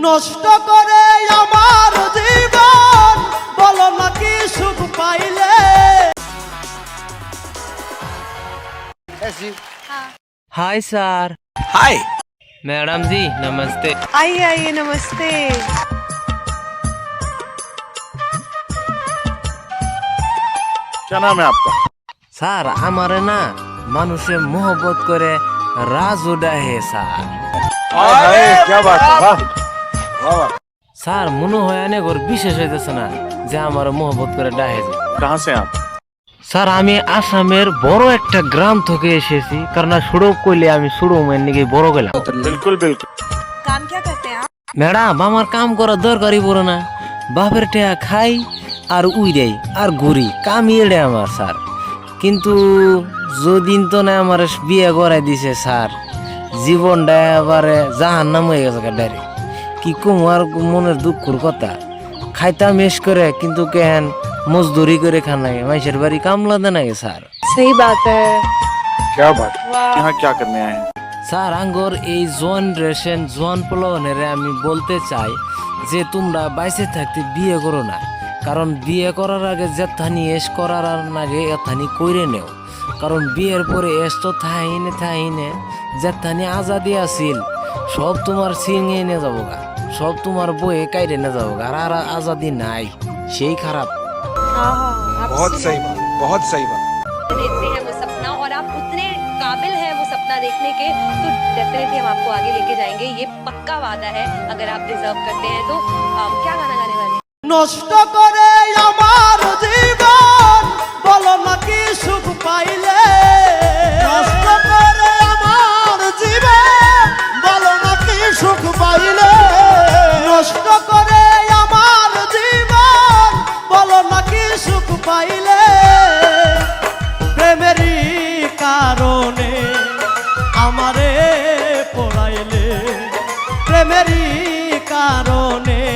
নষ্ট করে আমার জীবন বলো নাকি সুখ পাইলে हाय सर हाय मैडम जी नमस्ते आइए आइए नमस्ते क्या नाम है आपका স্যার আমারে না মানুষে মোহব্বত করে রাজু ডাহে স্যার अरे क्या बात है वाह वाह वाह স্যার মনে হয় অনেক ওর বিশেষ হইতেছে না যে আমার মোহব্বত করে ডাহে স্যার আমি আসামের বড় একটা গ্রাম থেকে এসেছি কারণ সুড়ক কইলে আমি সুড়মের নিকে বড় গেলাম। বিলকুল বিলকুল। ম্যাডাম আমার কাম করার দরকারই পড়ে না। বাপের টেয়া খাই আর উই দেয় আর ঘুরি কাম এড়ে আমার স্যার। কিন্তু যদিন তো না আমার বিয়ে করাই দিছে স্যার জীবনটা এবারে জাহান নাম হয়ে গেছে ডাইরেক্ট কি কম আর মনের দুঃখর কথা খাইতাম মেশ করে কিন্তু কেন মজদুরি করে খান লাগে মাইসের বাড়ি কামলা দেন আগে স্যার सही बात है क्या बात है यहाँ क्या करने आए हैं স্যার আঙ্গর এই জোয়ান রেশন জোয়ান পোলাওয়ানের আমি বলতে চাই যে তোমরা বাইসে থাকতে বিয়ে করো না কারণ বিয়ে করার আগে যেথানি এস করার আগে এথানি কইরে নেও কারণ বিয়ের পরে এস তো থাহিনে থাহিনে যেথানি আজাদি আছিল সব তোমার সিঙে নিয়ে যাবো গা সব তোমার বইয়ে কাইরে নিয়ে যাবো গা আর আর আজাদি নাই সেই খারাপ हाँ हाँ आप बहुत सही बात बहुत सही बात देखते हैं वो सपना और आप उतने काबिल हैं वो सपना देखने के तो डेफिनेटली हम आपको आगे लेके जाएंगे ये पक्का वादा है अगर आप डिजर्व करते हैं तो अम, क्या गाना गाने वाले हैं নষ্ট করে আমার প্রেমেরই কারণে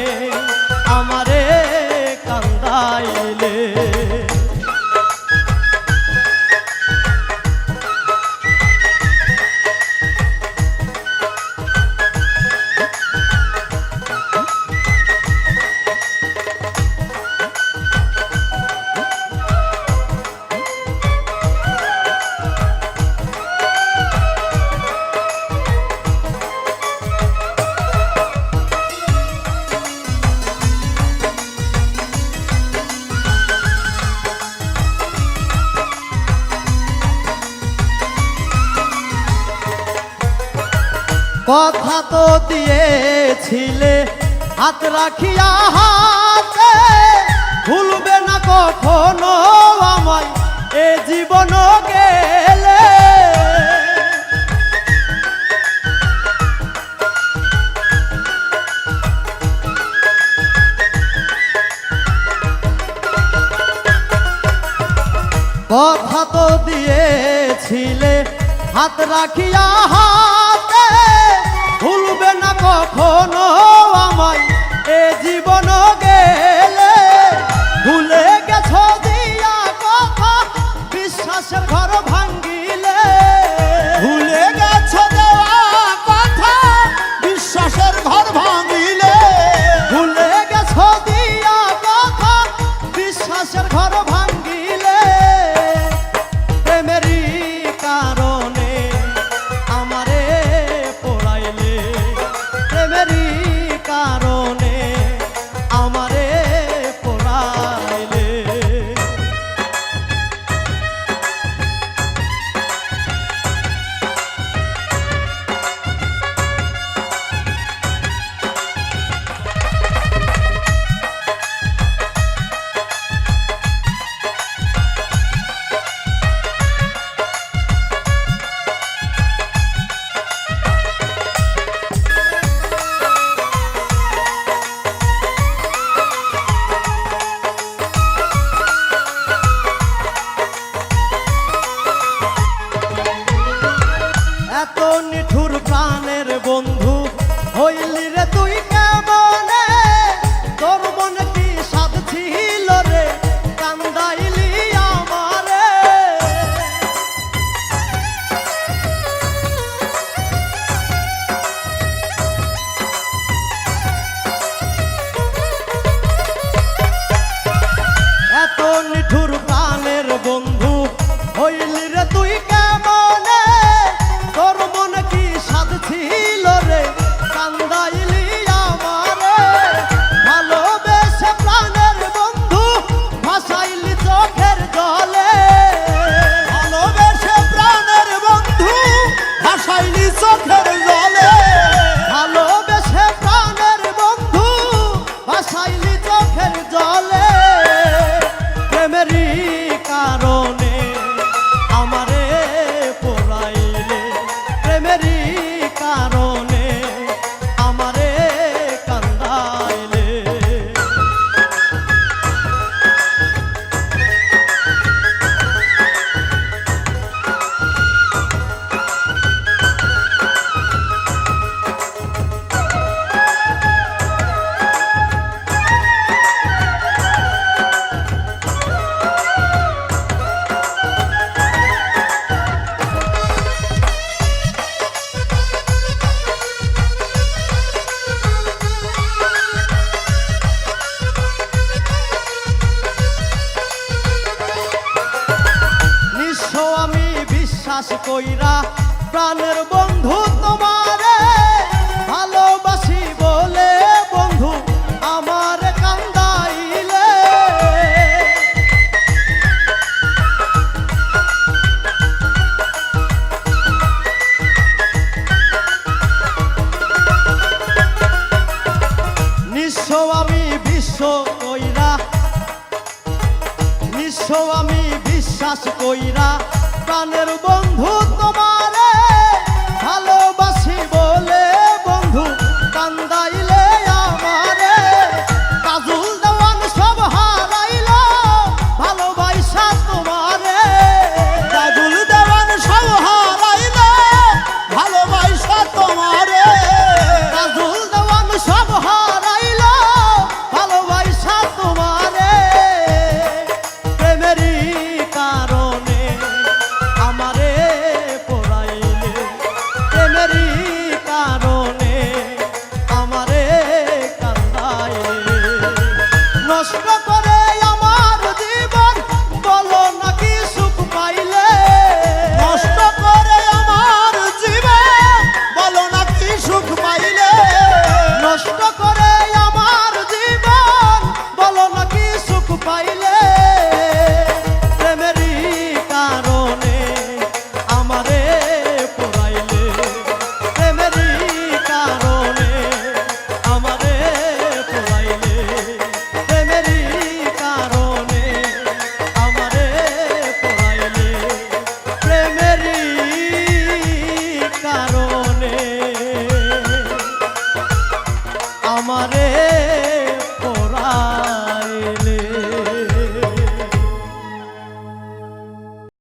কথা তো দিয়েছিলে, হাত রাখিয়া হাতে। ভুলবে না কখনো আমায়, এ জীবন গেলে। কথা তো দিয়েছিলে, হাত রাখিয়া হাতে। কখনো আমায় বিশ্বাস কইরা, প্রাণের বন্ধু তোমারে ভালোবাসি বলে বন্ধু আমার কান্দাইলে। নিঃস্ব আমি বিশ্ব কইরা, নিঃস্ব আমি বিশ্বাস কইরা প্রাণের বন্ধু তোমার